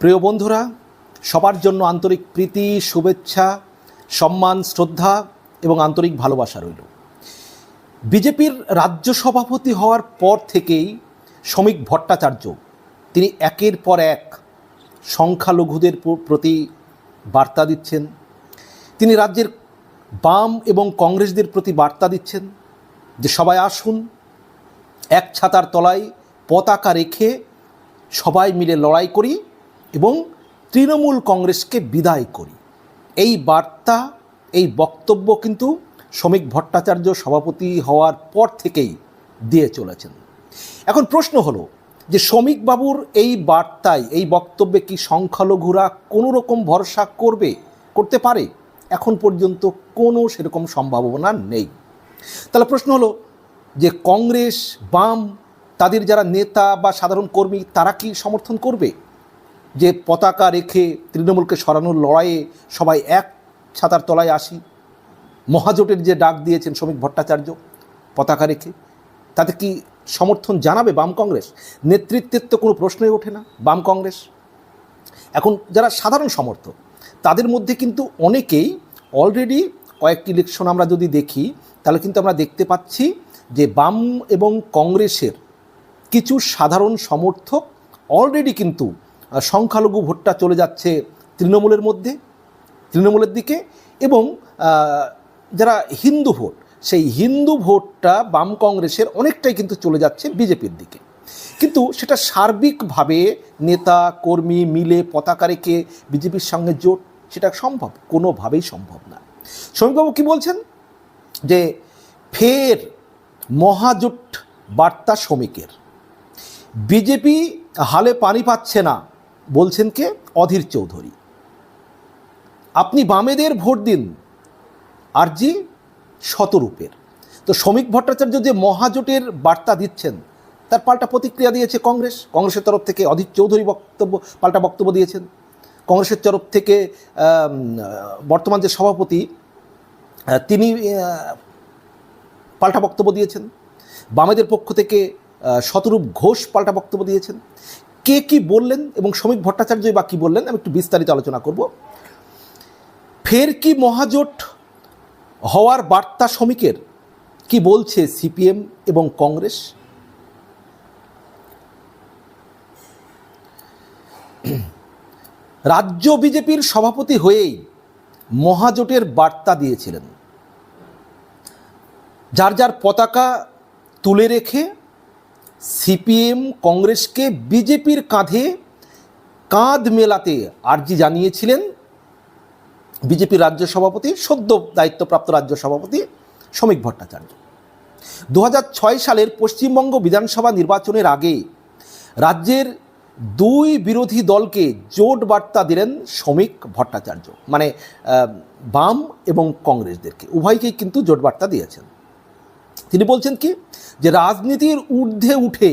প্রিয় বন্ধুরা, সবার জন্য আন্তরিক প্রীতি, শুভেচ্ছা, সম্মান, শ্রদ্ধা এবং আন্তরিক ভালোবাসা রইল। বিজেপির রাজ্য সভাপতি হওয়ার পর থেকেই শ্রমিক ভট্টাচার্য, তিনি একের পর এক সংখ্যালঘুদের প্রতি বার্তা দিচ্ছেন। তিনি রাজ্যের বাম এবং কংগ্রেসদের প্রতি বার্তা দিচ্ছেন যে সবাই আসুন, এক ছাতার তলায় পতাকা রেখে সবাই মিলে লড়াই করি। এবং তৃণমূল কংগ্রেসকে বিদায় করি। এই বার্তা, এই বক্তব্য কিন্তু শ্রমিক ভট্টাচার্য সভাপতি হওয়ার পর থেকেই দিয়ে চলেছেন। এখন প্রশ্ন হলো যে শ্রমিক বাবুর এই বার্তায়, এই বক্তব্যে কি সংখ্যালঘুরা কোনো রকম ভরসা করবে, করতে পারে? এখন পর্যন্ত কোনো সেরকম সম্ভাবনা নেই। তাহলে প্রশ্ন হলো যে কংগ্রেস, বাম, তাদের যারা নেতা বা সাধারণ কর্মী, তারা কি সমর্থন করবে? যে পতাকা রেখে তৃণমূলকে সরানোর লড়াইয়ে সবাই এক ছাতার তলায় আসি। মহাজোটের যে ডাক দিয়েছেন শ্রমিক ভট্টাচার্য পতাকা রেখে, তাতে কি সমর্থন জানাবে বাম কংগ্রেস? নেতৃত্বের তো কোনো প্রশ্নই ওঠে না বাম কংগ্রেস। এখন যারা সাধারণ সমর্থক, তাদের মধ্যে কিন্তু অনেকেই অলরেডি কয়েকটি ইলেকশন আমরা যদি দেখি, তাহলে কিন্তু আমরা দেখতে পাচ্ছি যে বাম এবং কংগ্রেসের কিছু সাধারণ সমর্থক অলরেডি কিন্তু সংখ্যালঘু ভোটটা চলে যাচ্ছে তৃণমূলের মধ্যে, তৃণমূলের দিকে এবং যারা হিন্দু ভোট, সেই হিন্দু ভোটটা বাম কংগ্রেসের অনেকটাই কিন্তু চলে যাচ্ছে বিজেপির দিকে। কিন্তু সেটা সার্বিকভাবে নেতা, কর্মী মিলে পতাকা রেখে বিজেপির সঙ্গে জোট, সেটা সম্ভব? কোনোভাবেই সম্ভব না। শ্রমিকবাবু কি বলছেন? যে ফের মহাজোট বার্তা শ্রমিকের। বিজেপি হালে পানি পাচ্ছে না। বলছেন কে? অধীর চৌধুরী। আপনি বামেদের ভোট দিন, আরজি শতরূপের। তো শ্রমিক ভট্টাচার্য যে মহাজোটের বার্তা দিচ্ছেন, তার পাল্টা প্রতিক্রিয়া দিয়েছে কংগ্রেস। কংগ্রেসের তরফ থেকে অধীর চৌধুরী বক্তব্য, পাল্টা বক্তব্য দিয়েছেন। কংগ্রেসের তরফ থেকে বর্তমান যে সভাপতি তিনি পাল্টা বক্তব্য দিয়েছেন। বামেদের পক্ষ থেকে শতরূপ ঘোষ পাল্টা বক্তব্য দিয়েছেন। কে কি বললেন এবং শ্রমিক ভট্টাচার্যই বা কী বললেন, আমি একটু বিস্তারিত আলোচনা করব। ফের কি মহাজোট হওয়ার বার্তা শ্রমিকের? কি বলছে সিপিএম এবং কংগ্রেস? রাজ্য বিজেপির সভাপতি হয়েই মহাজোটের বার্তা দিয়েছিলেন। যার যার পতাকা তুলে রেখে সিপিএম কংগ্রেসকে বিজেপির কাঁধে কাঁধ মেলাতে আর্জি জানিয়েছিলেন বিজেপির রাজ্য সভাপতি, সদ্য দায়িত্বপ্রাপ্ত রাজ্য সভাপতি শ্রমিক ভট্টাচার্য। দু হাজার ছয় সালের পশ্চিমবঙ্গ বিধানসভা নির্বাচনের আগে রাজ্যের দুই বিরোধী দলকে জোট বার্তা দিলেন শ্রমিক ভট্টাচার্য মানে বাম এবং কংগ্রেসদেরকে। উভয়কেই কিন্তু জোট বার্তা দিয়েছেন। তিনি বলছেন কি, যে রাজনীতির ঊর্ধ্বে উঠে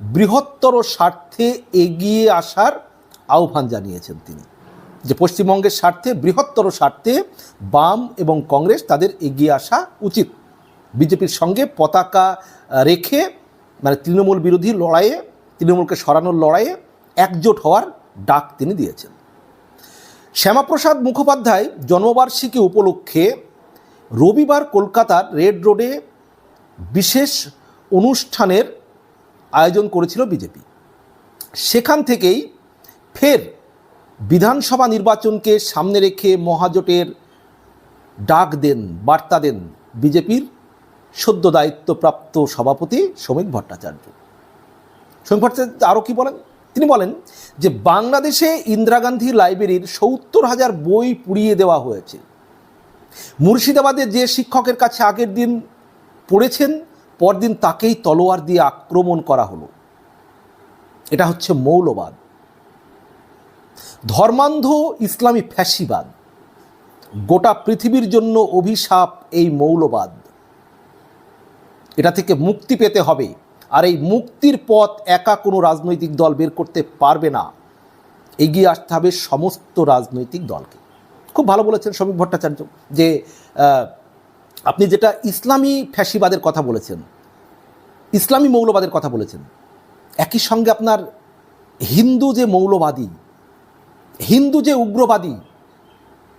বৃহত্তর স্বার্থে এগিয়ে আসার আহ্বান জানিয়েছেন তিনি, যে পশ্চিমবঙ্গের স্বার্থে, বৃহত্তর স্বার্থে বাম এবং কংগ্রেস তাদের এগিয়ে আসা উচিত। বিজেপির সঙ্গে পতাকা রেখে মানে তৃণমূল বিরোধী লড়াইয়ে, তৃণমূলকে সরানোর লড়াইয়ে একজোট হওয়ার ডাক তিনি দিয়েছেন। শ্যামাপ্রসাদ মুখোপাধ্যায় জন্মবার্ষিকী উপলক্ষে রবিবার কলকাতার রেড রোডে বিশেষ অনুষ্ঠানের আয়োজন করেছিল বিজেপি। সেখান থেকেই ফের বিধানসভা নির্বাচনকে সামনে রেখে মহাজোটের ডাক দেন, বার্তা দেন বিজেপির সদ্য দায়িত্বপ্রাপ্ত সভাপতি শ্রমিক ভট্টাচার্য। শ্রমিক ভট্টাচার্য আরও কী বলেন? তিনি বলেন যে, বাংলাদেশে ইন্দিরা গান্ধী লাইব্রেরির সত্তর হাজার বই পুড়িয়ে দেওয়া হয়েছে। মুর্শিদাবাদে যে শিক্ষকের কাছে আগের দিন পড়েছেন, পরদিন তাকেই তলোয়ার দিয়ে আক্রমণ করা হলো। এটা হচ্ছে মৌলবাদ। ধর্মান্ধ ইসলামী ফ্যাসিবাদ। গোটা পৃথিবীর জন্য অভিশাপ এই মৌলবাদ। এটা থেকে মুক্তি পেতে হবে। আর এই মুক্তির পথ একা কোনো রাজনৈতিক দল বের করতে পারবে না। এগিয়ে আসতে হবে সমস্ত রাজনৈতিক দলকে। খুব ভালো বলেছেন শ্রমিক ভট্টাচার্য যে আপনি যেটা ইসলামী ফ্যাসিবাদের কথা বলেছেন, ইসলামী মৌলবাদের কথা বলেছেন, একই সঙ্গে আপনার হিন্দু যে মৌলবাদী, হিন্দু যে উগ্রবাদী,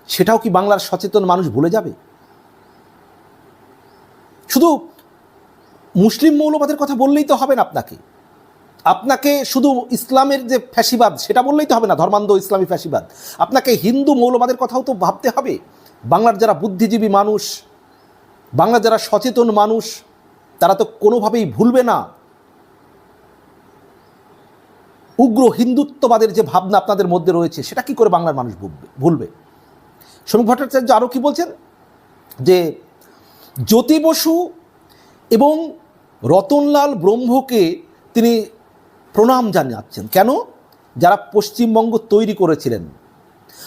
সেটাও কি বাংলার সচেতন মানুষ ভুলে যাবে? শুধু মুসলিম মৌলবাদের কথা বললেই তো হবে না আপনাকে। আপনাকে শুধু ইসলামের যে ফ্যাসিবাদ, সেটা বললেই তো হবে না, ধর্মান্ধ ইসলামী ফ্যাসিবাদ। আপনাকে হিন্দু মৌলবাদের কথাও তো ভাবতে হবে। বাংলার যারা বুদ্ধিজীবী মানুষ বাংলার যারা সচেতন মানুষ, তারা তো কোনোভাবেই ভুলবে না। উগ্র হিন্দুত্ববাদের যে ভাবনা আপনাদের মধ্যে রয়েছে, সেটা কি করে বাংলার মানুষ ভুলবে ভুলবে? শ্রমিক ভট্টাচার্য আরও কি বলছেন? যে জ্যোতি বসু এবং রতনলাল ব্রহ্মকে তিনি প্রণাম জানাচ্ছেন। কেন? যারা পশ্চিমবঙ্গ তৈরি করেছিলেন।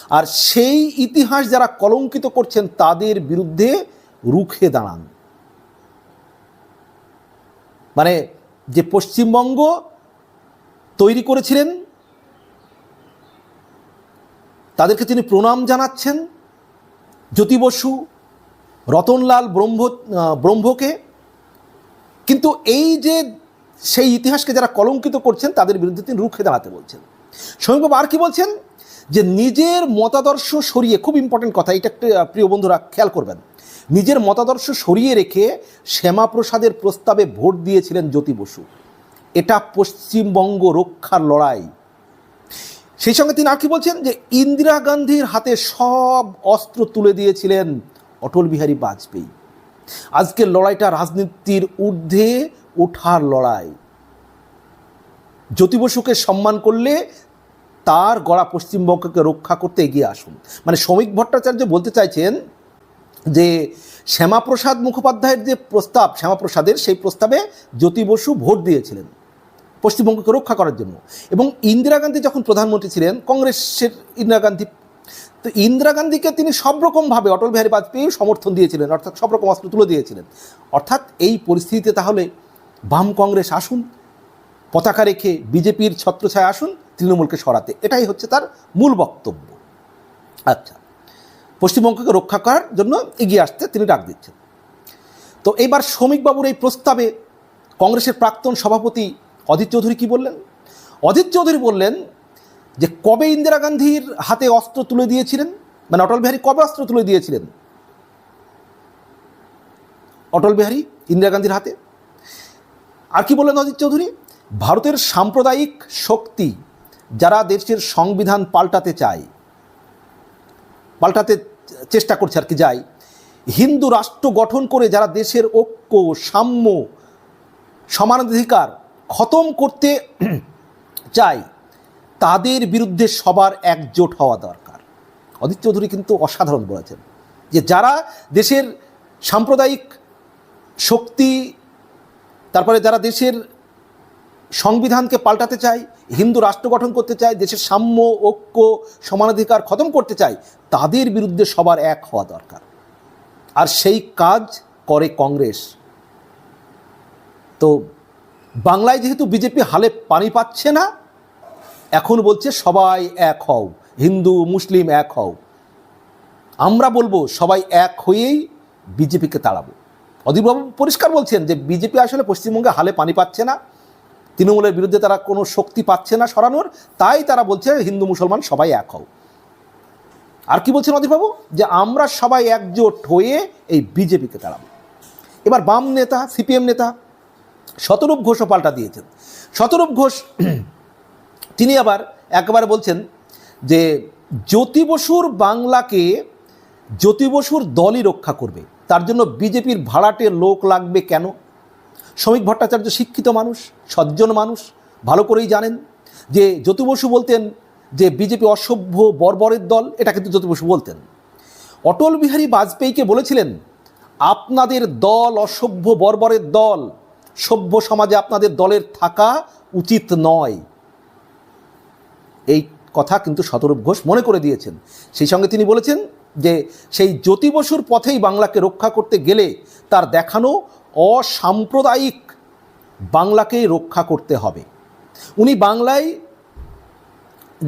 আর সেই ইতিহাস যারা কলঙ্কিত করছেন, তাদের বিরুদ্ধে রুখে দাঁড়ান। মানে যে পশ্চিমবঙ্গ তৈরি করেছিলেন, তাদেরকে তিনি প্রণাম জানাচ্ছেন। জ্যোতি বসু, রতনলাল ব্রহ্ম, ব্রহ্মকে। কিন্তু এই যে সেই ইতিহাসকে যারা কলঙ্কিত করছেন, তাদের বিরুদ্ধে তিনি রুখে দাঁড়াতে বলছেন। সৌমিকবাবু আর কি বলছেন? যে নিজের মতাদর্শ সরিয়ে, খুব ইম্পর্টেন্ট কথা, এটা প্রিয় বন্ধুরা, খেয়াল করবেন। নিজের মতাদর্শ সরিয়ে রেখে শ্যামাপ্রসাদের প্রস্তাবে ভোট দিয়েছিলেন জ্যোতি বসু। এটা পশ্চিমবঙ্গ রক্ষার লড়াই। সেই সঙ্গে তিনি আর কি বলছেন যে, ইন্দিরা গান্ধীর হাতে সব অস্ত্র তুলে দিয়েছিলেন অটল বিহারী বাজপেয়ী। আজকের লড়াইটা রাজনীতির ঊর্ধ্বে ওঠার লড়াই। জ্যোতি বসুকে সম্মান করলে তার গড়া পশ্চিমবঙ্গকে রক্ষা করতে এগিয়ে আসুন। মানে শ্রমিক ভট্টাচার্য বলতে চাইছেন যে শ্যামাপ্রসাদ মুখোপাধ্যায়ের যে প্রস্তাব, শ্যামাপ্রসাদের সেই প্রস্তাবে জ্যোতি বসু ভোট দিয়েছিলেন, পশ্চিমবঙ্গকে রক্ষা করার জন্য। এবং ইন্দিরা গান্ধী যখন প্রধানমন্ত্রী ছিলেন, কংগ্রেসের ইন্দিরা গান্ধী, তো ইন্দিরা গান্ধীকে তিনি সব রকমভাবে অটল বিহারী বাজপেয়ী সমর্থন দিয়েছিলেন, অর্থাৎ সব রকম অস্ত্র তুলে দিয়েছিলেন। অর্থাৎ এই পরিস্থিতিতে তাহলে বাম কংগ্রেস আসুন, পতাকা রেখে বিজেপির ছত্রছায় আসুন, তৃণমূলকে সরাতে। এটাই হচ্ছে তার মূল বক্তব্য। আচ্ছা পশ্চিমবঙ্গকে রক্ষা করার জন্য এগিয়ে আসতে তিনি ডাক দিচ্ছেন। তো এইবার শ্রমিকবাবুর এই প্রস্তাবে কংগ্রেসের প্রাক্তন সভাপতি অধীর চৌধুরী কি বললেন? অধীর চৌধুরী বললেন যে, কবে ইন্দিরা গান্ধীর হাতে অস্ত্র তুলে দিয়েছিলেন? মানে অটল বিহারী কবে অস্ত্র তুলে দিয়েছিলেন? অটল বিহারী, ইন্দিরা গান্ধীর হাতে। আর কি বললেন অজিত চৌধুরী? ভারতের সাম্প্রদায়িক শক্তি যারা দেশের সংবিধান পাল্টাতে চায় পাল্টাতে চেষ্টা করছে আর কি যায়। হিন্দু রাষ্ট্র গঠন করে যারা দেশের ঐক্য, সাম্য সমানাধিকার খতম করতে চায়, তাদের বিরুদ্ধে সবার একজোট হওয়া দরকার। অদিত চৌধুরী কিন্তু অসাধারণ বলেছেন যে যারা দেশের সাম্প্রদায়িক শক্তি, তারপরে যারা দেশের সংবিধানকে পাল্টাতে চায় হিন্দু রাষ্ট্র গঠন করতে চায় দেশের সাম্য, ঐক্য, সমানাধিকার খতম করতে চায় তাদের বিরুদ্ধে সবার এক হওয়া দরকার। আর সেই কাজ করে কংগ্রেস। তো বাংলায় যেহেতু বিজেপি হালে পানি পাচ্ছে না, এখন বলছে সবাই এক হও, হিন্দু, মুসলিম এক হও। আমরা বলব সবাই এক হয়েই বিজেপিকে তাড়াবো। অধীরবাবু পরিষ্কার বলছেন যে বিজেপি আসলে পশ্চিমবঙ্গে হালে পানি পাচ্ছে না তৃণমূলের বিরুদ্ধে তারা কোনো শক্তি পাচ্ছে না সরানোর, তাই তারা বলছে হিন্দু মুসলমান সবাই এক হও। আর কি বলছেন অধীরবাবু? যে আমরা সবাই একজোট হয়ে এই বিজেপিকে তাড়াবো এবার বাম নেতা, সিপিএম নেতা, শতরূপ ঘোষও পাল্টা দিয়েছেন। শতরূপ ঘোষ, তিনি আবার একেবারে বলছেন যে জ্যোতি বসুর বাংলাকে, জ্যোতি বসুর দলই রক্ষা করবে। তার জন্য বিজেপির ভাড়াটে লোক লাগবে কেন? শ্রমিক ভট্টাচার্য শিক্ষিত মানুষ, সজ্জন মানুষ, ভালো করেই জানেন যে জ্যোতি বসু বলতেন যে বিজেপি অসভ্য বর্বরের দল, এটা কিন্তু জ্যোতি বসু বলতেন। অটল বিহারী বাজপেয়ীকে বলেছিলেন, আপনাদের দল অসভ্য বর্বরের দল, সভ্য সমাজে আপনাদের দলের থাকা উচিত নয়। এই কথা কিন্তু শতরূপ ঘোষ মনে করে দিয়েছেন। সেই সঙ্গে তিনি বলেছেন যে, সেই জ্যোতি বসুর পথেই বাংলাকে রক্ষা করতে গেলে তার দেখানো অসাম্প্রদায়িক বাংলাকেই রক্ষা করতে হবে। উনি বাংলায়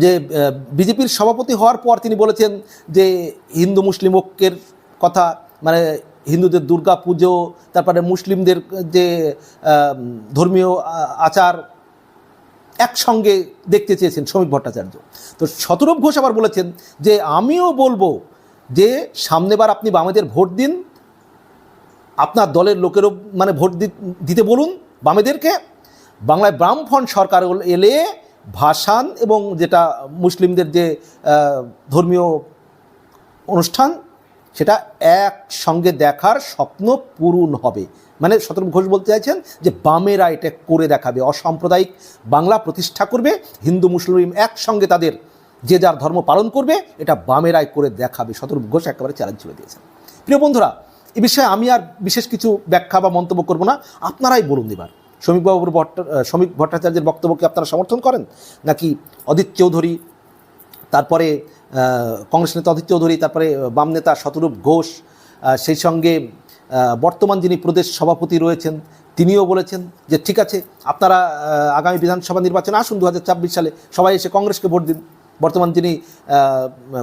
যে বিজেপির সভাপতি হওয়ার পর তিনি বলেছেন যে, হিন্দু মুসলিম ঐক্যের কথা মানে হিন্দুদের দুর্গা পুজো, তারপরে মুসলিমদের যে ধর্মীয় আচার একসঙ্গে দেখতে চেয়েছেন শ্রমিক ভট্টাচার্য। তো শতরূপ ঘোষ আবার বলেছেন যে, আমিও বলব যে, সামনেবার আপনি বামেদের ভোট দিন আপনার দলের লোকেরও মানে ভোট দিতে বলুন, বামেদেরকে। বাংলায় ব্রাহ্মণ সরকার এলে ভাসান এবং যেটা মুসলিমদের যে ধর্মীয় অনুষ্ঠান, সেটা একসঙ্গে দেখার স্বপ্ন পূরণ হবে। মানে শতরূপ ঘোষ বলতে চাইছেন যে বামেরা এটা করে দেখাবে। অসাম্প্রদায়িক বাংলা প্রতিষ্ঠা করবে, হিন্দু মুসলিম একসঙ্গে তাদের যে যার ধর্ম পালন করবে, এটা বামেরাই করে দেখাবে। শতরূপ ঘোষ একেবারে চ্যালেঞ্জ ছুড়ে দিয়েছেন। প্রিয় বন্ধুরা এ বিষয়ে আমি আর বিশেষ কিছু ব্যাখ্যা বা মন্তব্য করব না। আপনারাই বলুন এবার। শ্রমিকবাবুর ভট্ট শ্রমিক ভট্টাচার্যের বক্তব্যকে আপনারা সমর্থন করেন? নাকি অদিত চৌধুরী, তারপরে কংগ্রেস নেতা অদিত চৌধুরী, তারপরে বাম নেতা শতরূপ ঘোষ সেই সঙ্গে বর্তমান যিনি প্রদেশ সভাপতি রয়েছেন, তিনিও বলেছেন যে ঠিক আছে, আপনারা আগামী বিধানসভা নির্বাচনে আসুন দু সালে, সবাই এসে কংগ্রেসকে ভোট দিন। বর্তমান যিনি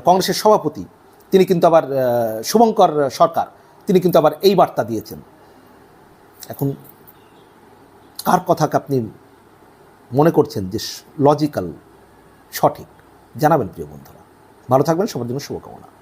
কংগ্রেসের সভাপতি, তিনি কিন্তু আবার শুভঙ্কর সরকার। তিনি কিন্তু আবার এই বার্তা দিয়েছেন। এখন কার কথাকে আপনি মনে করছেন যে লজিক্যাল সঠিক? জানাবেন প্রিয় বন্ধুরা। ভালো থাকবেন, সবার জন্য শুভকামনা।